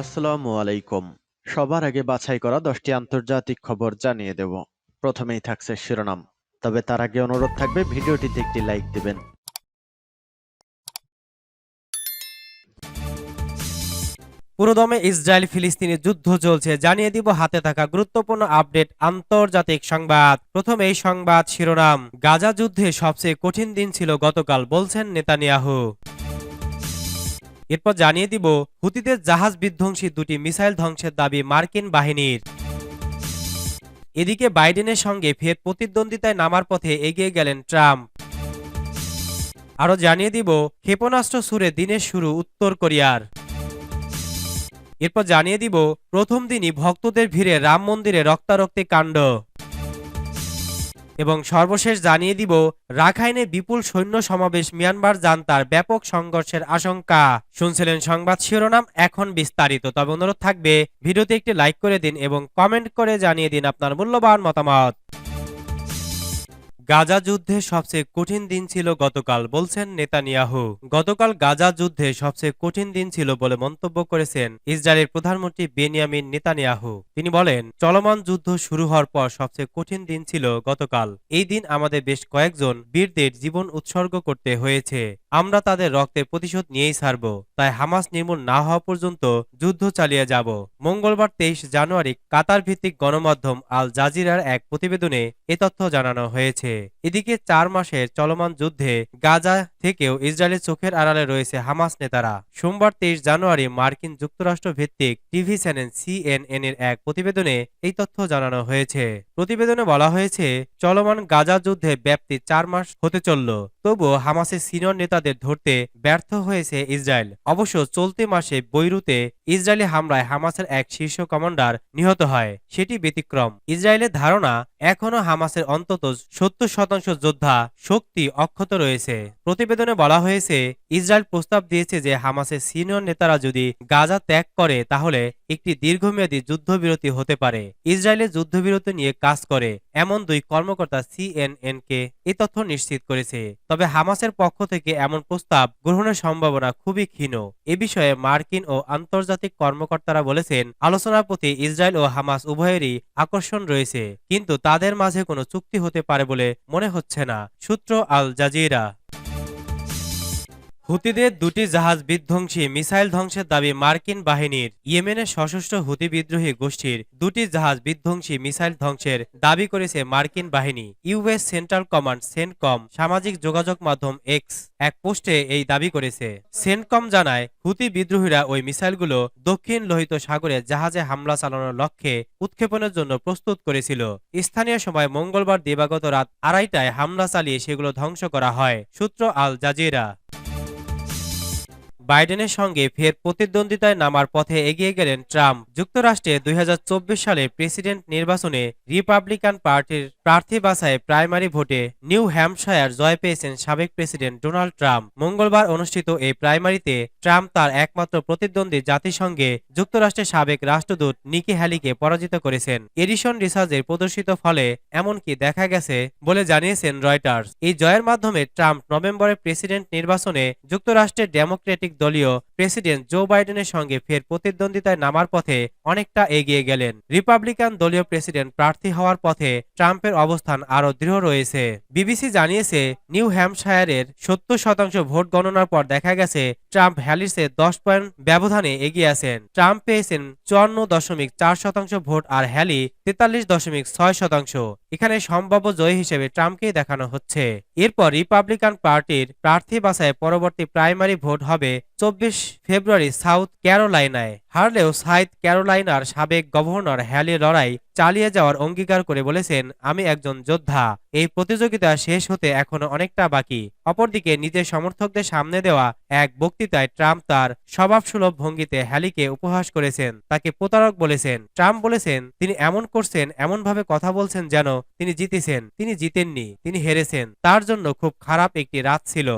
আসসালামু আলাইকুম। সবার আগে বাছাই করা দশটি আন্তর্জাতিক খবর জানিয়ে দেব। প্রথমেই থাকছে শিরোনাম। তবে তার আগে অনুরোধ থাকবে, ভিডিওটিতে একটি লাইক দিবেন। পুরোদমে ইসরায়েল ফিলিস্তিনি যুদ্ধ চলছে। জানিয়ে দিব, হাতে থাকা গুরুত্বপূর্ণ আপডেট, আন্তর্জাতিক সংবাদ। প্রথম এই সংবাদ শিরোনাম। গাজা যুদ্ধে সবচেয়ে কঠিন দিন ছিল গতকাল, বলছেন নেতানিয়াহু। এরপর জানিয়ে দিব, হুতিদের জাহাজ বিধ্বংসী দুটি মিসাইল ধ্বংসের দাবি মার্কিন বাহিনীর। এদিকে বাইডেনের সঙ্গে ফের প্রতিদ্বন্দ্বিতায় নামার পথে এগিয়ে গেলেন ট্রাম্প। আরও জানিয়ে দিব, ক্ষেপণাস্ত্র সুরে দিনের শুরু উত্তর কোরিয়ার। এরপর জানিয়ে দিব, প্রথম দিনই ভক্তদের ভিড়ে রাম মন্দিরে রক্তারক্তি কাণ্ড। এবং সর্বশেষ জানিয়ে দিব, রাখাইনে বিপুল সৈন্য সমাবেশ মিয়ানমার জান্তার ব্যাপক সংঘর্ষের আশঙ্কা। শুনছিলেন সংবাদ শিরোনাম, এখন বিস্তারিত। তবে অনুরোধ থাকবে, ভিডিওতে একটি লাইক করে দিন এবং কমেন্ট করে জানিয়ে দিন আপনার মূল্যবান মতামত। গাজা যুদ্ধে সবচেয়ে কঠিন দিন ছিল গতকাল, বলছেন নেতানিয়াহু। গতকাল গাজা যুদ্ধে সবচেয়ে কঠিন দিন ছিল বলে মন্তব্য করেছেন ইসরায়েলের প্রধানমন্ত্রী বেনিয়ামিন নেতানিয়াহু। তিনি বলেন, চলমান যুদ্ধ শুরু হওয়ার পর সবচেয়ে কঠিন দিন ছিল গতকাল। এই দিন আমাদের বেশ কয়েকজন বীরদের জীবন উৎসর্গ করতে হয়েছে। আমরা তাদের রক্তের প্রতিশোধ নিয়েই ছাড়ব, তাই হামাস নির্মূল না হওয়া পর্যন্ত যুদ্ধ চালিয়ে যাব। মঙ্গলবার তেইশ জানুয়ারি কাতার ভিত্তিক গণমাধ্যম আল জাজিরার এক প্রতিবেদনে এ তথ্য জানানো হয়েছে। এদিকে চার মাসের চলমান যুদ্ধে গাজা থেকেও ইসরায়েলের চোখের আড়ালে রয়েছে হামাস নেতারা। সোমবার তেইশ জানুয়ারি মার্কিন যুক্তরাষ্ট্র ভিত্তিক টিভি চ্যানেল সিএনএন এর এক প্রতিবেদনে এই তথ্য জানানো হয়েছে। প্রতিবেদনে বলা হয়েছে, চলমান গাজা যুদ্ধে ব্যাপ্তি চার মাস হতে চলল, তবুও হামাসের সিনিয়র নেতাদের ধরতে ব্যর্থ হয়েছে ইসরায়েল। অবশ্য চলতি মাসে বৈরুতে ইসরায়েলি হামলায় হামাসের এক শীর্ষ কমান্ডার নিহত হয়। সেটি ব্যতিক্রম। ইসরায়েলের ধারণা, এখনও হামাসের অন্তত সত্তর শতাংশ যোদ্ধা শক্তি অক্ষত রয়েছে। প্রতিবেদনে বলা হয়েছে, ইসরায়েল প্রস্তাব দিয়েছে যে হামাসের সিনিয়র নেতারা যদি গাজা ত্যাগ করে, তাহলে একটি দীর্ঘমেয়াদী যুদ্ধবিরতি হতে পারে। ইসরায়েলের যুদ্ধবিরতি নিয়ে কাজ করে, এমন দুই কর্মকর্তা সিএনএন কে এই তথ্য নিশ্চিত করেছে। তবে হামাসের পক্ষ থেকে এমন প্রস্তাব গ্রহণের সম্ভাবনা খুবই ক্ষীণ। এ বিষয়ে মার্কিন ও আন্তর্জাতিক কর্মকর্তারা বলেছেন, আলোচনার প্রতি ইসরায়েল ও হামাস উভয়েরই আকর্ষণ রয়েছে, কিন্তু তাদের মাঝে কোনো চুক্তি হতে পারে বলে মনে হচ্ছে না, সূত্র আল জাজিরা। হুতিদের দুটি জাহাজ বিধ্বংসী মিসাইল ধ্বংসের দাবি মার্কিন বাহিনীর। ইয়েমেনের সশস্ত্র হুতি বিদ্রোহী গোষ্ঠীর দুটি জাহাজ বিধ্বংসী মিসাইল ধ্বংসের দাবি করেছে মার্কিন বাহিনী। ইউএস সেন্ট্রাল কমান্ড সেন্টকম সামাজিক যোগাযোগ মাধ্যম এক্স এক পোস্টে এই দাবি করেছে। সেন্টকম জানায়, হুতি বিদ্রোহীরা ওই মিসাইলগুলো দক্ষিণ লোহিত সাগরে জাহাজে হামলা চালানোর লক্ষ্যে উৎক্ষেপণের জন্য প্রস্তুত করেছিল। স্থানীয় সময় মঙ্গলবার দিবাগত রাত আড়াইটায় হামলা চালিয়ে সেগুলো ধ্বংস করা হয়, সূত্র আল জাজিরা। বাইডেনের সঙ্গে ফের প্রতিদ্বন্দ্বিতায় নামার পথে এগিয়ে গেলেন ট্রাম্প। যুক্তরাষ্ট্রে দুই সালে প্রেসিডেন্ট নির্বাচনে রিপাবলিকান পার্টির প্রার্থী বাছাই প্রাইমারি ভোটে নিউ হ্যাম্পশায়ার জয় পেয়েছেন সাবেক প্রেসিডেন্ট ডোনাল্ড ট্রাম্প। মঙ্গলবার অনুষ্ঠিত এই প্রাইমারিতে ট্রাম্প তার একমাত্র প্রতিদ্বন্দ্বী জাতিসংঘে যুক্তরাষ্ট্রের সাবেক রাষ্ট্রদূত নিকি হ্যালিকে পরাজিত করেছেন। এডিশন রিসার্চের প্রদর্শিত ফলে এমনকি দেখা গেছে বলে জানিয়েছেন রয়টার্স। এই জয়ের মাধ্যমে ট্রাম্প নভেম্বরের প্রেসিডেন্ট নির্বাচনে যুক্তরাষ্ট্রের ডেমোক্রেটিক দলীয় প্রেসিডেন্ট জো বাইডেনের সঙ্গে ফের প্রতিদ্বন্দ্বিতায় নামার পথে অনেকটা এগিয়ে গেলেন। রিপাবলিকান দলীয় প্রেসিডেন্ট প্রার্থী হওয়ার পথে ট্রাম্পের অবস্থান আরও দৃঢ় রয়েছে। বিবিসি জানিয়েছে, নিউ হ্যাম্পশায়ারের সত্তর শতাংশ ভোট গণনার পর দেখা গেছে, ট্রাম্প হ্যালিসের দশ পয়েন্ট ব্যবধানে এগিয়ে আছেন। ট্রাম্প পেয়েছেন চুয়ান্ন দশমিক চার শতাংশ ভোট আর হ্যালি তেতাল্লিশ দশমিক ছয় শতাংশ। এখানে সম্ভাব্য জয়ী হিসেবে ট্রাম্পকেই দেখানো হচ্ছে। এরপর রিপাবলিকান পার্টির প্রার্থী বাছাই পরবর্তী প্রাইমারি ভোট হবে চব্বিশ ফেব্রুয়ারি সাউথ ক্যারোলাইনায় হারলেও সাউথ ক্যারোলাইনার সাবেক গভর্নর হ্যালি লড়াই চালিয়ে যাওয়ার অঙ্গীকার করে বলেছেন, আমি একজন যোদ্ধা। এই প্রতিযোগিতা শেষ হতে এখনও অনেকটা বাকি। অপরদিকে নিজের সমর্থকদের সামনে দেওয়া এক বক্তৃতায় ট্রাম্প তার স্বভাবসুলভ ভঙ্গিতে হ্যালিকে উপহাস করেছেন। তাকে প্রতারক বলেছেন। ট্রাম্প বলেছেন, তিনি এমন করছেন, এমনভাবে কথা বলছেন যেন তিনি জিতেছেন। তিনি জিতেননি, তিনি হেরেছেন। তার জন্য খুব খারাপ একটি রাত ছিল।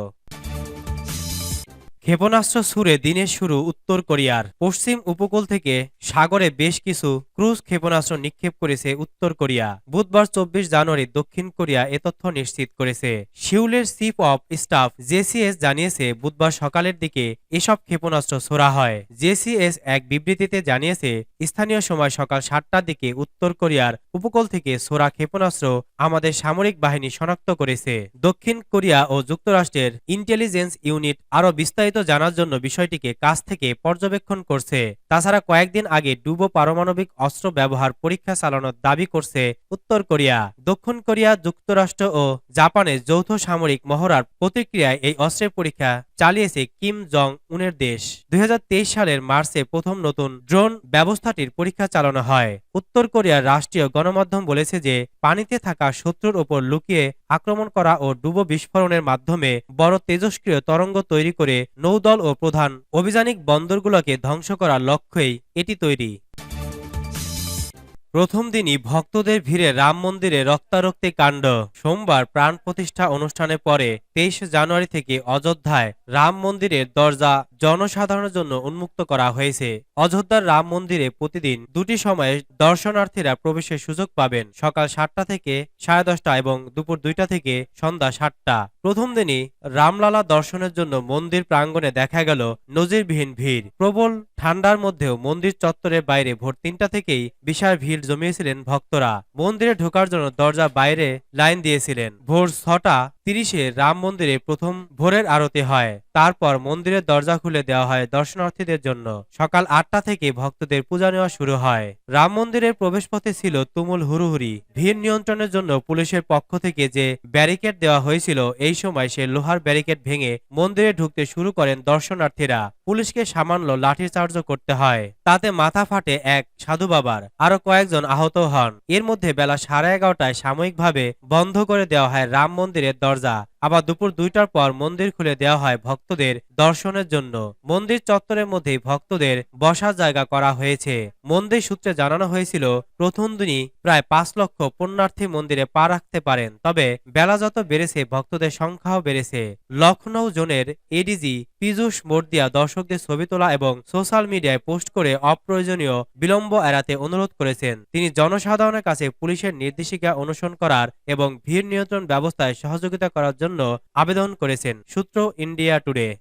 ক্ষেপণাস্ত্র ছুড়ে দিনের শুরু উত্তর কোরিয়ার পশ্চিম উপকূল থেকে সাগরে বেশ কিছু ক্রুজ ক্ষেপণাস্ত্র নিক্ষেপ করেছে উত্তর কোরিয়া। বুধবার চব্বিশ জানুয়ারি দক্ষিণ কোরিয়া এ তথ্য নিশ্চিত করেছে। সিউলের চিফ অব স্টাফ জেসিএস জানিয়েছে, বুধবার সকালের দিকে এসব ক্ষেপণাস্ত্র ছোড়া হয়। জেসিএস এক বিবৃতিতে জানিয়েছে, স্থানীয় সময় সকাল সাতটার দিকে উত্তর কোরিয়ার উপকূল থেকে ছোড়া ক্ষেপণাস্ত্র আমাদের সামরিক বাহিনী শনাক্ত করেছে। দক্ষিণ কোরিয়া ও যুক্তরাষ্ট্রের ইন্টেলিজেন্স ইউনিট আরও বিস্তারিত জানার জন্য বিষয়টিকে কাছ থেকে পর্যবেক্ষণ করছে। তাছাড়া কয়েকদিন আগে ডুবো পারমাণবিক অস্ত্র ব্যবহার পরীক্ষা চালানোর দাবি করছে উত্তর কোরিয়া। দক্ষিণ কোরিয়া যুক্তরাষ্ট্র ও জাপানের যৌথ সামরিক মহড়ার প্রতিক্রিয়ায় এই অস্ত্রের পরীক্ষা চালিয়েছে কিম জং উনের দেশ। দুই হাজার তেইশ সালের মার্চে প্রথম নতুন ড্রোন ব্যবস্থাটির পরীক্ষা চালানো হয়। উত্তর কোরিয়ার রাষ্ট্রীয় গণমাধ্যম বলেছে যে, পানিতে থাকা শত্রুর ওপর লুকিয়ে আক্রমণ করা ও ডুবো বিস্ফোরণের মাধ্যমে বড় তেজস্ক্রিয় তরঙ্গ তৈরি করে নৌদল ও প্রধান অভিযানিক বন্দরগুলোকে ধ্বংস করার লক্ষ্যেই এটি তৈরি। প্রথম দিনই ভক্তদের ভিড়ে রাম মন্দিরে রক্তারক্তি কাণ্ড। সোমবার প্রাণ প্রতিষ্ঠা অনুষ্ঠানের পরে তেইশ জানুয়ারি থেকে অযোধ্যায় রাম মন্দিরের দরজা জনসাধারণের জন্য উন্মুক্ত করা হয়েছে। অযোধ্যার রাম মন্দিরে প্রতিদিন দুটি সময়ে দর্শনার্থীরা প্রবেশের সুযোগ পাবেন। সকাল সাতটা থেকে সাড়ে দশটা এবং দুপুর দুইটা থেকে সন্ধ্যা সাতটা। প্রথম দিনই রামলালা দর্শনের জন্য মন্দির প্রাঙ্গণে দেখা গেল নজিরবিহীন ভিড়। প্রবল ঠান্ডার মধ্যেও মন্দির চত্বরের বাইরে ভোর তিনটা থেকেই বিশাল ভিড় জমিয়েছিলেন ভক্তরা। মন্দিরে ঢোকার জন্য দরজা বাইরে লাইন দিয়েছিলেন। ভোর ছটা তিরিশে রাম মন্দিরে প্রথম ভোরের আরতি হয়। তারপর মন্দিরের দরজা খুলে দেওয়া হয় দর্শনার্থীদের জন্য। সকাল আটটা থেকে ভক্তদের পূজা নেওয়া শুরু হয়। রাম মন্দিরের প্রবেশপথে ছিল তুমুল হুড়ুহুড়ি। ভিড় নিয়ন্ত্রণের জন্য পুলিশের পক্ষ থেকে যে ব্যারিকেড দেওয়া হয়েছিল, এই সময় সে লোহার ব্যারিকেড ভেঙে মন্দিরে ঢুকতে শুরু করেন দর্শনার্থীরা। পুলিশকে সামান্য লাঠিচার্জ করতে হয়। তাতে মাথা ফাটে এক সাধু বাবার। আরও কয়েকজন আহত হন। এর মধ্যে বেলা সাড়ে এগারোটায় সাময়িকভাবে বন্ধ করে দেওয়া হয় রাম মন্দিরের দরজা। রাজা আবার দুপুর দুইটার পর মন্দির খুলে দেওয়া হয় ভক্তদের দর্শনের জন্য। মন্দির চত্বরের মধ্যেই ভক্তদের বসার জায়গা করা হয়েছে। মন্দির সূত্রে জানানো হয়েছিল, প্রথম দিনই প্রায় পাঁচ লক্ষ পুণ্যার্থী মন্দিরে পা রাখতে পারেন। তবে বেলা যত বেড়েছে, ভক্তদের সংখ্যাও বেড়েছে। লখনৌ জোনের এডিজি পীযূষ মর্দিয়া দর্শকদের ছবি তোলা এবং সোশ্যাল মিডিয়ায় পোস্ট করে অপ্রয়োজনীয় বিলম্ব এড়াতে অনুরোধ করেছেন। তিনি জনসাধারণের কাছে পুলিশের নির্দেশিকা অনুসরণ করার এবং ভিড় নিয়ন্ত্রণ ব্যবস্থায় সহযোগিতা করার জন্য আবেদন করেছেন সূত্র ইন্ডিয়া টুডে।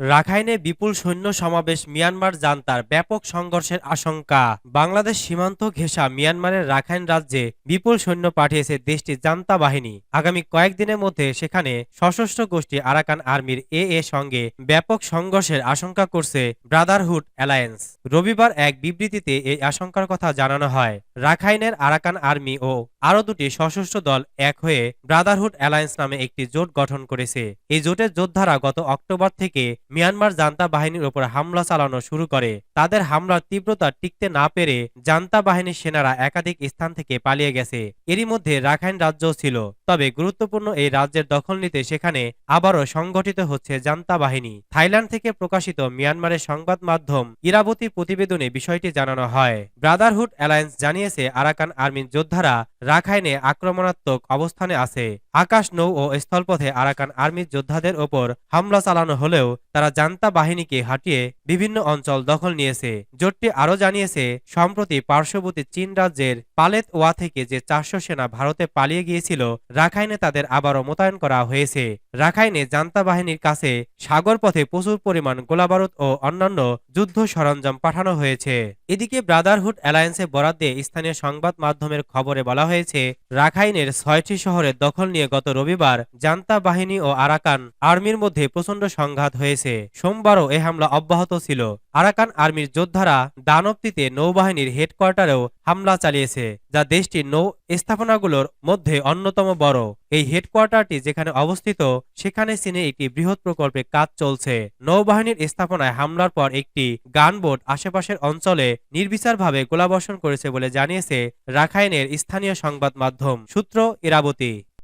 রাখাইনে বিপুল সৈন্য সমাবেশ, মিয়ানমার জান্তার ব্যাপক সংঘর্ষের আশঙ্কা। বাংলাদেশ সীমান্ত ঘেঁষা মিয়ানমারের রাখাইন রাজ্যে বিপুল সৈন্য পাঠিয়েছে দেশটির জান্তা বাহিনী। আগামী কয়েকদিনের মধ্যে সেখানে সশস্ত্র গোষ্ঠী আরাকান আর্মির এ এ সঙ্গে ব্যাপক সংঘর্ষের আশঙ্কা করছে ব্রাদারহুড অ্যালায়েন্স। রবিবার এক বিবৃতিতে এই আশঙ্কার কথা জানানো হয়। রাখাইনের আরাকান আর্মি ও আরও দুটি সশস্ত্র দল এক হয়ে ব্রাদারহুড অ্যালায়েন্স নামে একটি জোট গঠন করেছে। এই জোটের যোদ্ধারা গত অক্টোবর থেকে মিয়ানমার জান্তা বাহিনীর উপর হামলা চালানো শুরু করে। তাদের হামলার তীব্রতা টিকতে না পেরে জান্তা বাহিনীর সেনারা একাধিক স্থান থেকে পালিয়ে গেছে। এরই মধ্যে রাখাইন রাজ্যও ছিল। তবে গুরুত্বপূর্ণ এই রাজ্যের দখল নিতে সেখানে আবারও সংগঠিত হচ্ছে জান্তা বাহিনী। থাইল্যান্ড থেকে প্রকাশিত মিয়ানমারের সংবাদ মাধ্যম ইরাবতী প্রতিবেদনে বিষয়টি জানানো হয়। ব্রাদারহুড অ্যালায়েন্স জানিয়েছে আরাকান আর্মির যোদ্ধারা রাখাইনে আক্রমণাত্মক অবস্থানে আছে। আকাশ নৌ ও স্থলপথে আরাকান আর্মির যোদ্ধাদের ওপর হামলা চালানো হলেও তারা জান্তা বাহিনীকে হাঁটিয়ে বিভিন্ন অঞ্চল দখল নিয়েছে। জোটটি আরও জানিয়েছে, সম্প্রতি পার্শ্ববর্তী চীন রাজ্যের পালেত ওয়া থেকে যে চারশো সেনা ভারতে পালিয়ে গিয়েছিল, রাখাইনে তাদের আবারও মোতায়েন করা হয়েছে। রাখাইনে জান্তা বাহিনীর কাছে সাগর পথে প্রচুর পরিমাণ গোলাবারুদ ও অন্যান্য যুদ্ধ সরঞ্জাম পাঠানো হয়েছে। এদিকে ব্রাদারহুড অ্যালায়েন্সে বরাদ দিয়ে স্থানীয় সংবাদ মাধ্যমের খবরে বলা হয়েছে, রাখাইনের ছয়টি শহরে দখল নিয়ে গত রবিবার জান্তা বাহিনী ও আরাকান আর্মির মধ্যে প্রচণ্ড সংঘাত হয়েছে। সোমবারও এ হামলা অব্যাহত ছিল। আরাকান আর্মির যোদ্ধারা দানবটিতে নৌবাহিনীর হেডকোয়ার্টারেও হামলা চালিয়েছে, যা দেশটির নৌ স্থাপনাগুলোর মধ্যে অন্যতম বড়। এই হেডকোয়ার্টারটি যেখানে অবস্থিত, সেখানে চীনে একটি বৃহৎ প্রকল্পে কাজ চলছে। নৌবাহিনীর স্থাপনায় হামলার পর একটি গানবোট আশেপাশের অঞ্চলে নির্বিচারভাবে গোলাবর্ষণ করেছে বলে জানিয়েছে রাখাইনের স্থানীয় সংবাদ মাধ্যম সূত্র ইরাবতী